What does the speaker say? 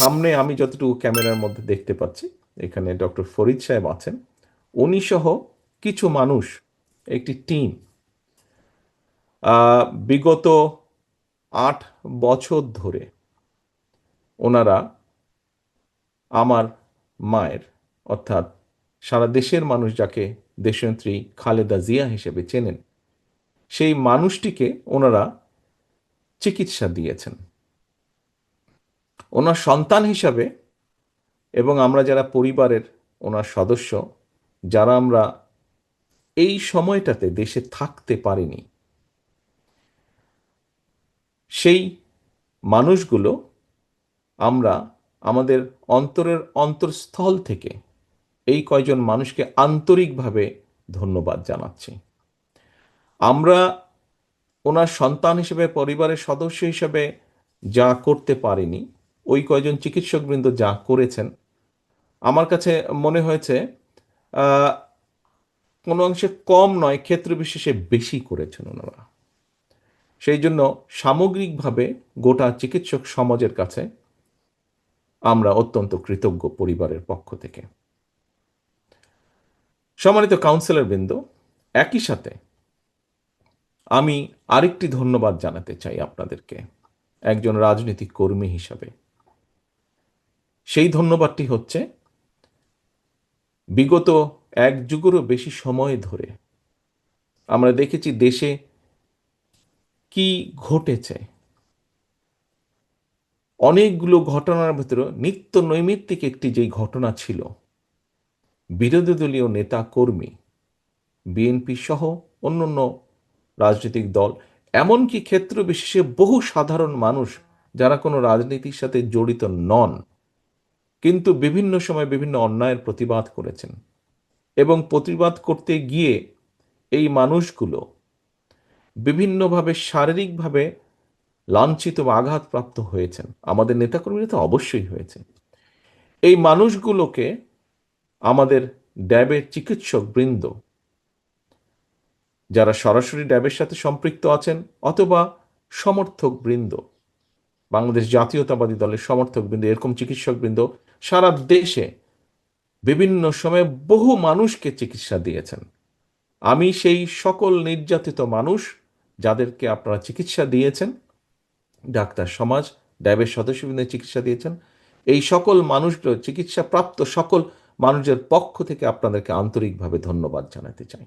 সামনে আমি যতটুকু ক্যামেরার মধ্যে দেখতে পাচ্ছি, এখানে ডক্টর ফরিদ সাহেব আছেন, উনি সহ কিছু মানুষ, একটি টিম বিগত আট বছর ধরে ওনারা আমার মায়ের, অর্থাৎ সারা দেশের মানুষ যাকে দেশনেত্রী খালেদা জিয়া হিসেবে চেনেন, সেই মানুষটিকে ওনারা চিকিৎসা দিয়েছেন। ওনার সন্তান হিসাবে এবং আমরা যারা পরিবারের ওনার সদস্য, যারা আমরা এই সময়টাতে দেশে থাকতে পারিনি, সেই মানুষগুলো আমরা আমাদের অন্তরের অন্তরস্থল থেকে এই কয়জন মানুষকে আন্তরিকভাবে ধন্যবাদ জানাচ্ছি। আমরা ওনার সন্তান হিসেবে, পরিবারের সদস্য হিসেবে যা করতে পারিনি ওই কয়জন চিকিৎসকবৃন্দ যা করেছেন, আমার কাছে মনে হয়েছে কোনো অংশে কম নয়, ক্ষেত্র বিশেষে বেশি করেছেন ওনারা। সেই জন্য সামগ্রিকভাবে গোটা চিকিৎসক সমাজের কাছে আমরা অত্যন্ত কৃতজ্ঞ পরিবারের পক্ষ থেকে। সম্মানিত কাউন্সিলর বৃন্দ একই সাথে আমি আরেকটি ধন্যবাদ জানাতে চাই আপনাদেরকে, একজন রাজনৈতিক কর্মী হিসাবে। সেই ধন্যবাদটি হচ্ছে বিগত এক যুগেরও বেশি সময় ধরে আমরা দেখেছি দেশে কি ঘটেছে। অনেকগুলো ঘটনার ভেতরে নিত্য নৈমিত্তিক একটি যেই ঘটনা ছিল, বিরোধী দলীয় নেতা কর্মী বিএনপি সহ অন্যান্য রাজনৈতিক দল, এমনকি ক্ষেত্র বিশেষে বহু সাধারণ মানুষ যারা কোনো রাজনীতির সাথে জড়িত নন কিন্তু বিভিন্ন সময় বিভিন্ন অন্যায়ের প্রতিবাদ করেছেন। এবং প্রতিবাদ করতে গিয়ে এই মানুষগুলো বিভিন্নভাবে শারীরিকভাবে লাঞ্ছিত বা আঘাতপ্রাপ্ত হয়েছেন। আমাদের নেতাকর্মীরা তো অবশ্যই হয়েছে এই মানুষগুলোকে আমাদের ড্যাবের চিকিৎসক বৃন্দ যারা সরাসরি ড্যাবের সাথে সম্পৃক্ত আছেন অথবা সমর্থক বৃন্দ বাংলাদেশ জাতীয়তাবাদী দলের সমর্থক বৃন্দ এরকম চিকিৎসক বৃন্দ সারা দেশে বিভিন্ন সময়ে বহু মানুষকে চিকিৎসা দিয়েছেন। আমি সেই সকল নির্যাতিত মানুষ যাদেরকে আপনারা চিকিৎসা দিয়েছেন, ডাক্তার সমাজ ড্যাবের সদস্যবৃন্দের চিকিৎসা দিয়েছেন, এই সকল মানুষগুলো চিকিৎসা প্রাপ্ত সকল মানুষের পক্ষ থেকে আপনাদেরকে আন্তরিকভাবে ধন্যবাদ জানাতে চাই।